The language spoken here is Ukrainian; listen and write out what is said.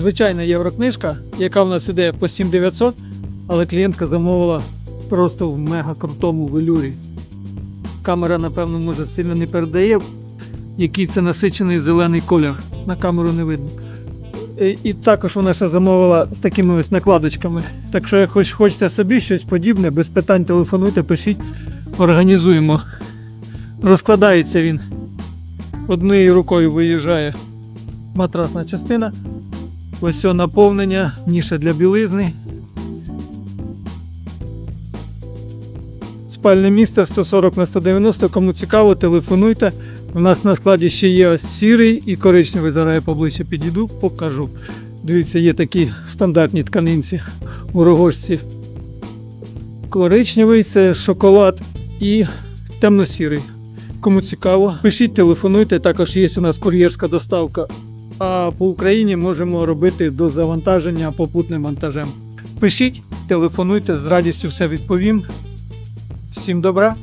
звичайна єврокнижка, яка в нас іде по 7900, але клієнтка замовила просто в мега крутому велюрі. Камера, напевно, може сильно не передає, який це насичений зелений колір. На камеру не видно. І, і також вона ще замовила з такими ось накладочками. Так що, як хоч хочете собі щось подібне, без питань телефонуйте, пишіть, організуємо. Розкладається він. Однією рукою виїжджає матрасна частина. Ось все наповнення, ніша для білизни. Спальне місце 140 на 190. Кому цікаво, телефонуйте. У нас на складі ще є ось сірий і коричневий. Зараз я поближче підійду, покажу. Дивіться, є такі стандартні тканинці у рогожці. Коричневий це шоколад і темно-сірий. Кому цікаво, пишіть, телефонуйте. Також є у нас кур'єрська доставка. А по Україні можемо робити до завантаження попутним вантажем. Пишіть, телефонуйте, з радістю все відповім. Всім добра!